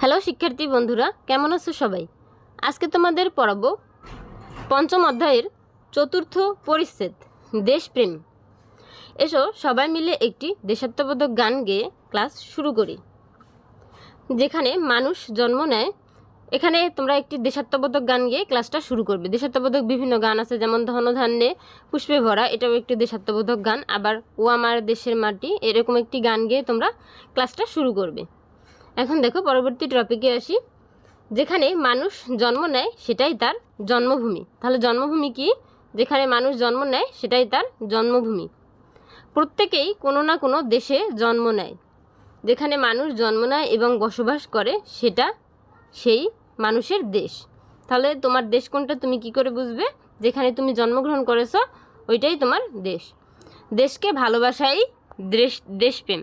Hello শিক্ষার্থী বন্ধুরা, কেমন আছো সবাই? আজকে তোমাদের পড়াবো পঞ্চম অধ্যায়ের চতুর্থ পরিচ্ছেদ, দেশপ্রেম। এসো সবাই মিলে একটি দেশাত্মবোধক গান গেয়ে ক্লাস শুরু করি। যেখানে মানুষ জন্ম নেয়, এখানে তোমরা একটি দেশাত্মবোধক গান গেয়ে ক্লাসটা শুরু করবে। দেশাত্মবোধক বিভিন্ন গান আছে, যেমন ধনধান্যে পুষ্পে ভরা, এটাও একটি দেশাত্মবোধক গান। আবার ও আমার দেশের মাটি, এরকম একটি গান গেয়ে তোমরা ক্লাসটা শুরু করবে। এখন দেখো পরবর্তী টপিকে আসি। যেখানে মানুষ জন্ম নেয় সেটাই তার জন্মভূমি। তাহলে জন্মভূমি কি? যেখানে মানুষ জন্ম নেয় সেটাই তার জন্মভূমি। প্রত্যেকেই কোনো না কোনো দেশে জন্ম নেয়। যেখানে মানুষ জন্ম নেয় এবং বসবাস করে সেটা সেই মানুষের দেশ। তাহলে তোমার দেশ কোনটা তুমি কি করে বুঝবে? যেখানে তুমি জন্মগ্রহণ করেছ, ওইটাই তোমার দেশ। দেশকে ভালোবাসাই দেশ, দেশপ্রেম।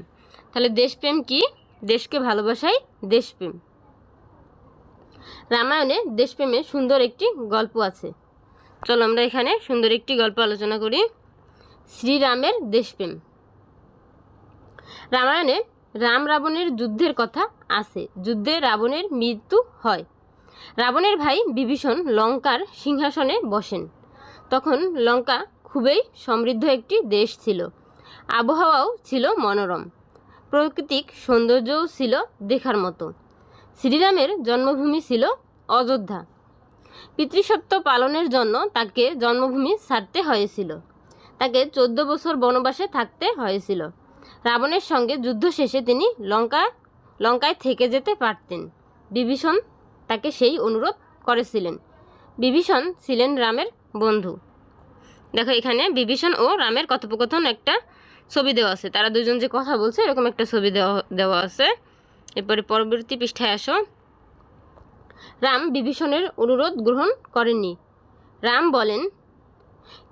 তাহলে দেশপ্রেম কি? দেশকে ভালোবাসাই দেশপ্রেম। রামায়ণে দেশপ্রেমে সুন্দর একটি গল্প আছে। চলো আমরা এখানে সুন্দর একটি গল্প আলোচনা করি। শ্রীরামের দেশপ্রেম। রামায়ণে রাম রাবণের যুদ্ধের কথা আছে। যুদ্ধে রাবণের মৃত্যু হয়। রাবণের ভাই বিভীষণ লঙ্কার সিংহাসনে বসেন। তখন লঙ্কা খুবই সমৃদ্ধ একটি দেশ ছিল। আবহাওয়াও ছিল মনোরম। প্রাকৃতিক সৌন্দর্যও ছিল দেখার মতো। শ্রীরামের জন্মভূমি ছিল অযোধ্যা। পিতৃসত্ব পালনের জন্য তাকে জন্মভূমি ছাড়তে হয়েছিল। তাকে চোদ্দ বছর বনবাসে থাকতে হয়েছিল। রাবণের সঙ্গে যুদ্ধ শেষে তিনি লঙ্কা, লঙ্কায় থেকে যেতে পারতেন। বিভীষণ তাকে সেই অনুরোধ করেছিলেন। বিভীষণ ছিলেন রামের বন্ধু। দেখো এখানে বিভীষণ ও রামের কথোপকথন একটা ছবি দেওয়া আছে। তারা দুজন যে কথা বলছে, এরকম একটা ছবি দেওয়া দেওয়া আছে। এরপরে পরবর্তী পৃষ্ঠায় আসো। রাম বিভীষণের অনুরোধ গ্রহণ করেননি। রাম বলেন,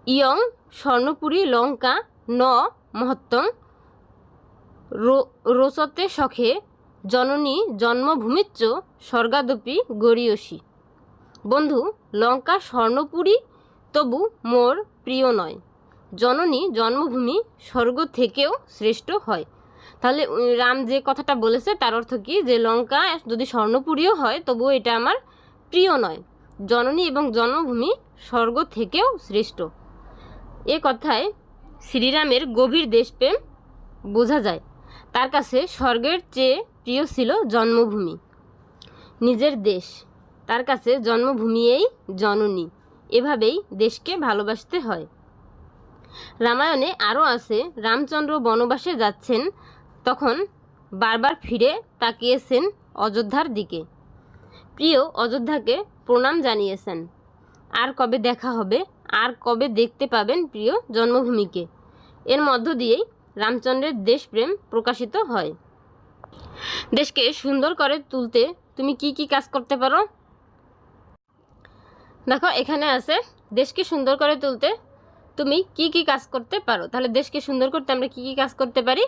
ইয়ং স্বর্ণপুরী লঙ্কা ন মহত্তম রো- রোচতে সখে জননী জন্মভূমিচ্চ স্বর্গাদপি গরিয়সী বন্ধু, লঙ্কা স্বর্ণপুরী তবু মোর প্রিয় নয়। জননী জন্মভূমি স্বর্গ থেকেও শ্রেষ্ঠ হয়। তাহলে রাম যে কথাটা বলেছে, তার অর্থ কি? যে লঙ্কা যদি স্বর্ণপুরীও হয়, তবুও এটা আমার প্রিয় নয়। জননী এবং জন্মভূমি স্বর্গ থেকেও শ্রেষ্ঠ। এ কথায় শ্রীরামের গভীর দেশপ্রেম বোঝা যায়। তার কাছে স্বর্গের চেয়ে প্রিয় ছিল জন্মভূমি, নিজের দেশ। তার কাছে জন্মভূমিয়েই জননী। এভাবেই দেশকে ভালোবাসতে হয়। রামায়ণে আরও আছে, রামচন্দ্র বনবাসে যাচ্ছেন, তখন বারবার ফিরে তাকিয়েছেন অযোধ্যার দিকে। প্রিয় অযোধ্যাকে প্রণাম জানিয়েছেন। আর কবে দেখা হবে, আর কবে দেখতে পাবেন প্রিয় জন্মভূমিকে? এর মধ্য দিয়েই রামচন্দ্রের দেশপ্রেম প্রকাশিত হয়। দেশকে সুন্দর করে তুলতে তুমি কি কি কাজ করতে পারো? দেখো, এখানে আছে, দেশকে সুন্দর করে তুলতে তুমি কি কি কাজ করতে পারো? তাহলে দেশকে সুন্দর করতে আমরা কি কি কাজ করতে পারি?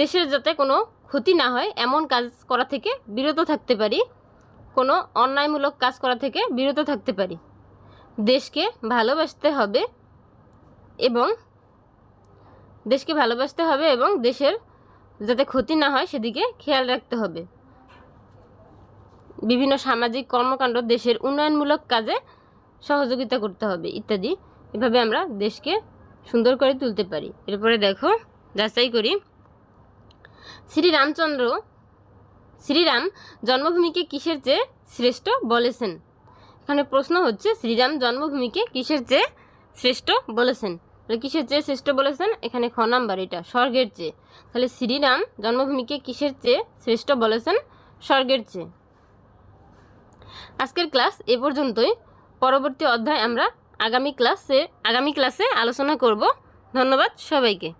দেশের যাতে কোনো ক্ষতি না হয়, এমন কাজ করা থেকে বিরত থাকতে পারি, কোনো অন্যায়মূলক কাজ করা থেকে বিরত থাকতে পারি। দেশকে ভালোবাসতে হবে এবং দেশকে ভালোবাসতে হবে এবং দেশের যাতে ক্ষতি না হয় সেদিকে খেয়াল রাখতে হবে। বিভিন্ন সামাজিক কর্মকাণ্ড দেশের উন্নয়নমূলক কাজে সহযোগিতা করতে হবে, ইত্যাদি। এভাবে আমরা দেশকে সুন্দর করে তুলতে পারি। এরপরে দেখো, যাচাই করি। শ্রীরামচন্দ্র, শ্রীরাম জন্মভূমিকে কিসের চেয়ে শ্রেষ্ঠ বলেছেন? এখানে প্রশ্ন হচ্ছে, শ্রীরাম জন্মভূমিকে কিসের চেয়ে শ্রেষ্ঠ বলেছেন? কিসের চেয়ে শ্রেষ্ঠ বলেছেন? এখানে খ নাম্বার এটা, স্বর্গের চেয়ে। তাহলে শ্রীরাম জন্মভূমিকে কিসের চেয়ে শ্রেষ্ঠ বলেছেন? স্বর্গের চেয়ে। আজকের ক্লাস এ পর্যন্তই। পরবর্তী অধ্যায় আমরা আগামী ক্লাসে আগামী ক্লাসে আলোচনা করব। ধন্যবাদ সবাইকে।